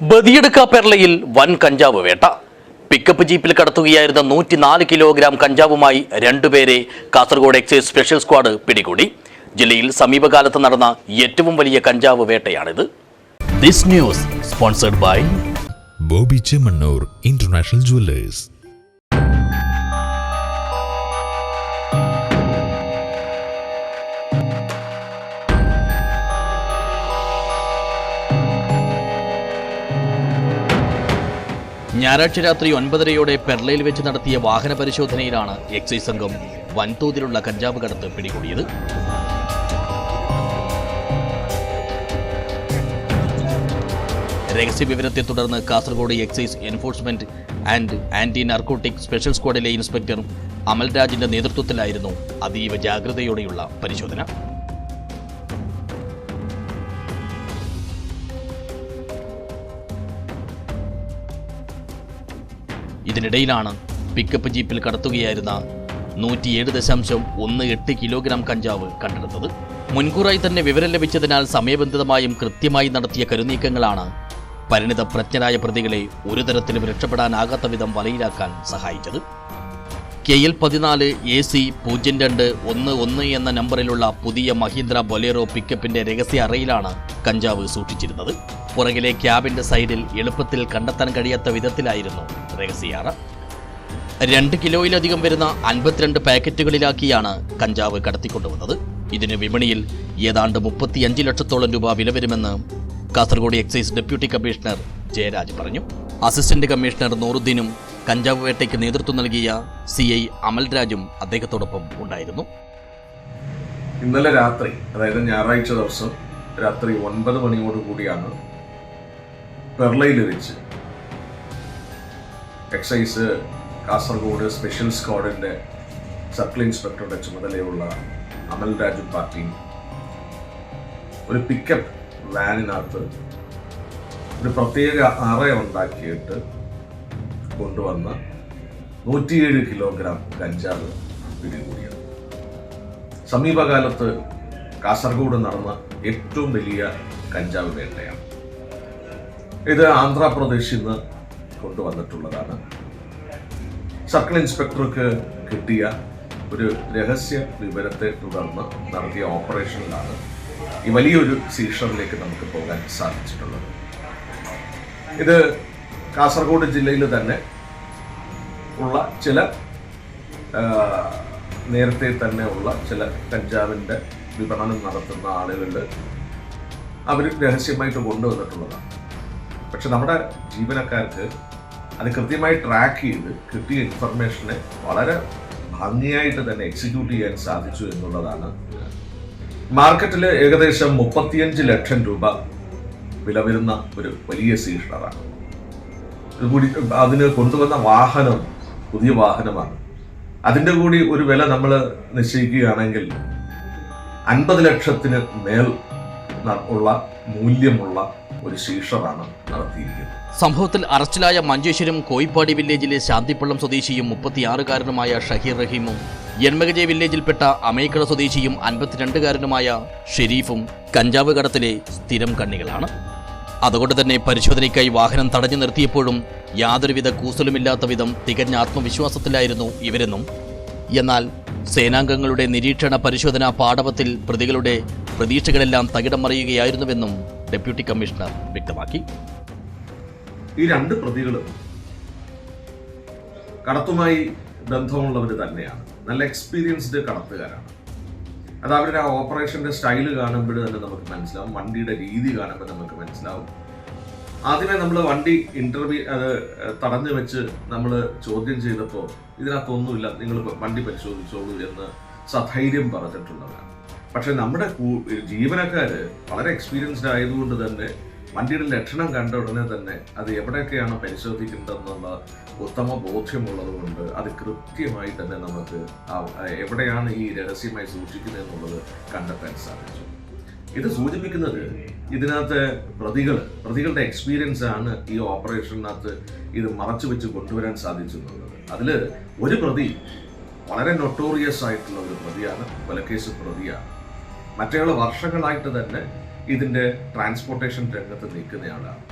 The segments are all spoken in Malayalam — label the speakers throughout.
Speaker 1: ബദിയെടുക്ക പെർളയിൽ വൻ കഞ്ചാവ് വേട്ട. പിക്കപ്പ് ജീപ്പിൽ കടത്തുകയായിരുന്ന നൂറ്റിനാല് കിലോഗ്രാം കഞ്ചാവുമായി രണ്ടുപേരെ കാസർഗോഡ് എക്സൈസ് സ്പെഷ്യൽ സ്ക്വാഡ് പിടികൂടി. ജില്ലയിൽ സമീപകാലത്ത് നടന്ന ഏറ്റവും വലിയ കഞ്ചാവ് വേട്ടയാണിത്. This news sponsored by
Speaker 2: Bobby Chemmanur international jewellers.
Speaker 1: ഞായറാഴ്ച രാത്രി ഒൻപതരയോടെ പെർളയിൽ വെച്ച് നടത്തിയ വാഹന പരിശോധനയിലാണ് എക്സൈസ് സംഘം വൻതോതിലുള്ള കഞ്ചാവ് കടത്ത് പിടികൂടിയത്. രഹസ്യവിവരത്തെ തുടർന്ന് Kasaragod excise enforcement and anti narcotic special സ്ക്വാഡിലെ inspector അമൽരാജിന്റെ നേതൃത്വത്തിലായിരുന്നു അതീവ ജാഗ്രതയോടെയുള്ള പരിശോധന. ഇതിനിടയിലാണ് പിക്കപ്പ് ജീപ്പിൽ കടത്തുകയായിരുന്ന നൂറ്റിയേഴ് ദശാംശം ഒന്ന് എട്ട് കിലോഗ്രാം കഞ്ചാവ് കണ്ടെടുത്തത്. മുൻകൂറായി തന്നെ വിവരം ലഭിച്ചതിനാൽ സമയബന്ധിതമായും കൃത്യമായി നടത്തിയ കരുനീക്കങ്ങളാണ് പരിണിത പ്രജ്ഞരായ പ്രതികളെ ഒരു തരത്തിലും രക്ഷപ്പെടാനാകാത്ത വിധം വലയിലാക്കാൻ സഹായിച്ചത്. കെ എൽ പതിനാല് എ സി പൂജ്യം രണ്ട് ഒന്ന് ഒന്ന് എന്ന നമ്പറിലുള്ള പുതിയ മഹീന്ദ്ര ബൊലേറോ പിക്കപ്പിന്റെ രഹസ്യ അറയിലാണ് കഞ്ചാവ് സൂക്ഷിച്ചിരുന്നത്. പുറകിലെ ക്യാബിന്റെ സൈഡിൽ എളുപ്പത്തിൽ കണ്ടെത്താൻ കഴിയാത്ത വിധത്തിലായിരുന്നു രഹസ്യ അറ. രണ്ട് കിലോയിലധികം വരുന്ന അൻപത്തിരണ്ട് പാക്കറ്റുകളിലാക്കിയാണ് കഞ്ചാവ് കടത്തിക്കൊണ്ടുവന്നത്. ഇതിന് വിപണിയിൽ ഏതാണ്ട് മുപ്പത്തിയഞ്ച് ലക്ഷത്തോളം രൂപ വില വരുമെന്ന് Kasaragod excise deputy commissioner Jayaraj പറഞ്ഞു. അസിസ്റ്റന്റ് കമ്മീഷണർ നൂറുദ്ദീനും കഞ്ചാവ് വേട്ടയ്ക്ക് നേതൃത്വം നൽകിയ സി ഐ അമൽരാജും അദ്ദേഹത്തോടൊപ്പം ഉണ്ടായിരുന്നു.
Speaker 3: ഇന്നലെ രാത്രി അതായത് ഞായറാഴ്ച ദിവസം രാത്രി ഒൻപത് മണിയോട് കൂടിയാണ് പെർളയിൽ വെച്ച് എക്സൈസ് കാസർഗോഡ് സ്പെഷ്യൽ സ്ക്വാഡിന്റെ സർക്കിൾ ഇൻസ്പെക്ടറുടെ ചുമതലയുള്ള അമൽ രാജു പാർട്ടിയും ഒരു പിക്കപ്പ് വാനിനകത്ത് ഒരു പ്രത്യേക അറ ഉണ്ടാക്കിയിട്ട് കൊണ്ടുവന്ന നൂറ്റിയേഴ് കിലോഗ്രാം കഞ്ചാവ് പിടികൂടിയത്. സമീപകാലത്ത് കാസർഗോഡ് നടന്ന ഏറ്റവും വലിയ കഞ്ചാവ് വേട്ടയാണ്. ഇത് ആന്ധ്രാപ്രദേശിൽ നിന്ന് കൊണ്ടുവന്നിട്ടുള്ളതാണ്. സർക്കിൾ ഇൻസ്പെക്ടർക്ക് കിട്ടിയ ഒരു രഹസ്യ വിവരത്തെ തുടർന്ന് നടത്തിയ ഓപ്പറേഷനിലാണ് ഈ വലിയൊരു സീഷറിലേക്ക് നമുക്ക് പോകാൻ സാധിച്ചിട്ടുള്ളത്. ഇത് കാസർഗോഡ് ജില്ലയിൽ തന്നെ ഉള്ള ചില നേരത്തെ തന്നെ ഉള്ള ചില കഞ്ചാവിന്റെ വിപണനം നടത്തുന്ന ആളുകളിൽ അവർ രഹസ്യമായിട്ട് കൊണ്ടുവന്നിട്ടുള്ളതാണ്. പക്ഷെ നമ്മുടെ ജീവനക്കാർക്ക് അത് കൃത്യമായി ട്രാക്ക് ചെയ്ത് കിട്ടിയ ഇൻഫർമേഷനെ വളരെ ഭംഗിയായിട്ട് തന്നെ എക്സിക്യൂട്ട് ചെയ്യാൻ സാധിച്ചു എന്നുള്ളതാണ്. മാർക്കറ്റിൽ ഏകദേശം മുപ്പത്തിയഞ്ച് ലക്ഷം രൂപ വില വരുന്ന ഒരു വലിയ സീഷണറാണ് കൂടി അതിന് കൊണ്ടുവന്ന വാഹനം പുതിയ വാഹനമാണ്. അതിന്റെ കൂടി ഒരു വില നമ്മൾ നിശ്ചയിക്കുകയാണെങ്കിൽ അൻപത് ലക്ഷത്തിന് മേൽ ഉള്ള മൂല്യമുള്ള ഒരു ശീർഷമാണ് നടത്തിയിരിക്കുന്നത്.
Speaker 1: സംഭവത്തിൽ അറസ്റ്റിലായ മഞ്ചേശ്വരം കോയിപ്പാടി വില്ലേജിലെ ശാന്തിപ്പള്ളം സ്വദേശിയും മുപ്പത്തിയാറുകാരനുമായ ഷഹീർ റഹീമും യന്മകജെ വില്ലേജിൽപ്പെട്ട അമേക്കട സ്വദേശിയും അൻപത്തിരണ്ടുകാരനുമായ ഷെരീഫും കഞ്ചാവ് കടത്തിലെ സ്ഥിരം കണ്ണികളാണ്. അതുകൊണ്ട് തന്നെ പരിശോധനയ്ക്കായി വാഹനം തടഞ്ഞു നിർത്തിയപ്പോഴും യാതൊരുവിധ കൂസലുമില്ലാത്ത വിധം തികഞ്ഞ ആത്മവിശ്വാസത്തിലായിരുന്നു ഇവരെന്നും എന്നാൽ സേനാംഗങ്ങളുടെ നിരീക്ഷണ പരിശോധനാ പാടവത്തിൽ പ്രതികളുടെ പ്രതീക്ഷകളെല്ലാം തകിടം മറിയുകയായിരുന്നുവെന്നും ഡെപ്യൂട്ടി കമ്മീഷണർ വ്യക്തമാക്കി.
Speaker 3: ഈ രണ്ട് പ്രതികളും കടത്തുമായി ബന്ധമുള്ളവർ തന്നെയാണ്. നല്ല എക്സ്പീരിയൻസ്ഡ് കടത്തുകാരാണ്. അത് അവരുടെ ആ ഓപ്പറേഷന്റെ സ്റ്റൈൽ കാണുമ്പോൾ തന്നെ നമുക്ക് മനസ്സിലാവും. വണ്ടിയുടെ രീതി കാണുമ്പോൾ നമുക്ക് മനസ്സിലാവും. ആദ്യമേ നമ്മൾ വണ്ടി ഇന്റർവ്യൂ അത് തടഞ്ഞു വെച്ച് നമ്മൾ ചോദ്യം ചെയ്തപ്പോൾ ഇതിനകത്തൊന്നുമില്ല. നിങ്ങൾ വണ്ടി പരിശോധിച്ചോളൂ എന്ന് സധൈര്യം പറഞ്ഞിട്ടുള്ളതാണ് പക്ഷെ നമ്മുടെ ജീവനക്കാർ വളരെ എക്സ്പീരിയൻസ്ഡ് ആയതുകൊണ്ട് തന്നെ വണ്ടിയുടെ ലക്ഷണം കണ്ട ഉടനെ തന്നെ അത് എവിടെയൊക്കെയാണ് പരിശോധിക്കേണ്ടതെന്നുള്ള ഉത്തമ ബോധ്യമുള്ളത് കൊണ്ട് അത് കൃത്യമായി തന്നെ നമുക്ക് എവിടെയാണ് ഈ രഹസ്യമായി സൂക്ഷിക്കുന്നത് എന്നുള്ളത് കണ്ടെത്താൻ സാധിച്ചു. ഇത് സൂചിപ്പിക്കുന്നത് ഇതിനകത്ത് പ്രതികൾ പ്രതികളുടെ എക്സ്പീരിയൻസ് ആണ് ഈ ഓപ്പറേഷനകത്ത് ഇത് മറച്ചു വെച്ച് കൊണ്ടുവരാൻ സാധിച്ചു അതിൽ ഒരു പ്രതി വളരെ നൊട്ടോറിയസ് ആയിട്ടുള്ള ഒരു പ്രതിയാണ് കൊലക്കേസ് പ്രതിയാണ്. മറ്റേയാൾ വർഷങ്ങളായിട്ട് തന്നെ ഇതിന്റെ ട്രാൻസ്പോർട്ടേഷൻ രംഗത്ത് നിൽക്കുന്നയാളാണ്.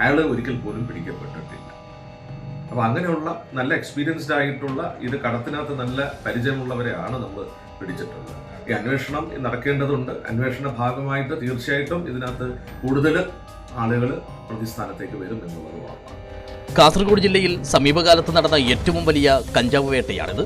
Speaker 3: അയാൾ ഒരിക്കൽ പോലും പിടിക്കപ്പെട്ടിട്ടില്ല. അപ്പോൾ അങ്ങനെയുള്ള നല്ല എക്സ്പീരിയൻസ്ഡ് ആയിട്ടുള്ള ഇത് കടത്തിനകത്ത് നല്ല പരിചയമുള്ളവരെയാണ് നമ്മൾ പിടിച്ചിട്ടുള്ളത്. ഈ അന്വേഷണം നടക്കേണ്ടതുണ്ട്. അന്വേഷണ ഭാഗമായിട്ട് തീർച്ചയായിട്ടും ഇതിനകത്ത് കൂടുതൽ ആളുകൾ പ്രതിസ്ഥാനത്തേക്ക് വരും എന്നുള്ളത്
Speaker 1: കാസർഗോഡ് ജില്ലയിൽ സമീപകാലത്ത് നടന്ന ഏറ്റവും വലിയ കഞ്ചാവ് വേട്ടയാണിത്.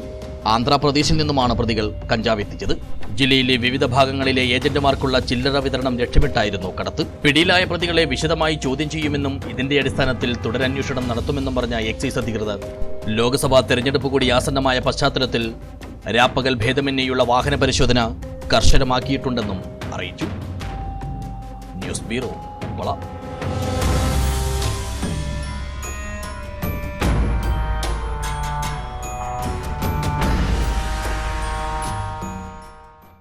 Speaker 1: ആന്ധ്രാപ്രദേശിൽ നിന്നുമാണ് പ്രതികൾ കഞ്ചാവ് എത്തിച്ചത്. ജില്ലയിലെ വിവിധ ഭാഗങ്ങളിലെ ഏജന്റുമാർക്കുള്ള ചില്ലറ വിതരണം ലക്ഷ്യമിട്ടായിരുന്നു കടത്ത്. പിടിയിലായ പ്രതികളെ വിശദമായി ചോദ്യം ചെയ്യുമെന്നും ഇതിന്റെ അടിസ്ഥാനത്തിൽ തുടരന്വേഷണം നടത്തുമെന്നും പറഞ്ഞ എക്സൈസ് അധികൃതർ. ലോക്സഭാ തെരഞ്ഞെടുപ്പ് കൂടി ആസന്നമായ പശ്ചാത്തലത്തിൽ രാപ്പകൽ ഭേദമന്യേയുള്ള വാഹന പരിശോധന കർശനമാക്കിയിട്ടുണ്ടെന്നും അറിയിച്ചു. News bureau കൊള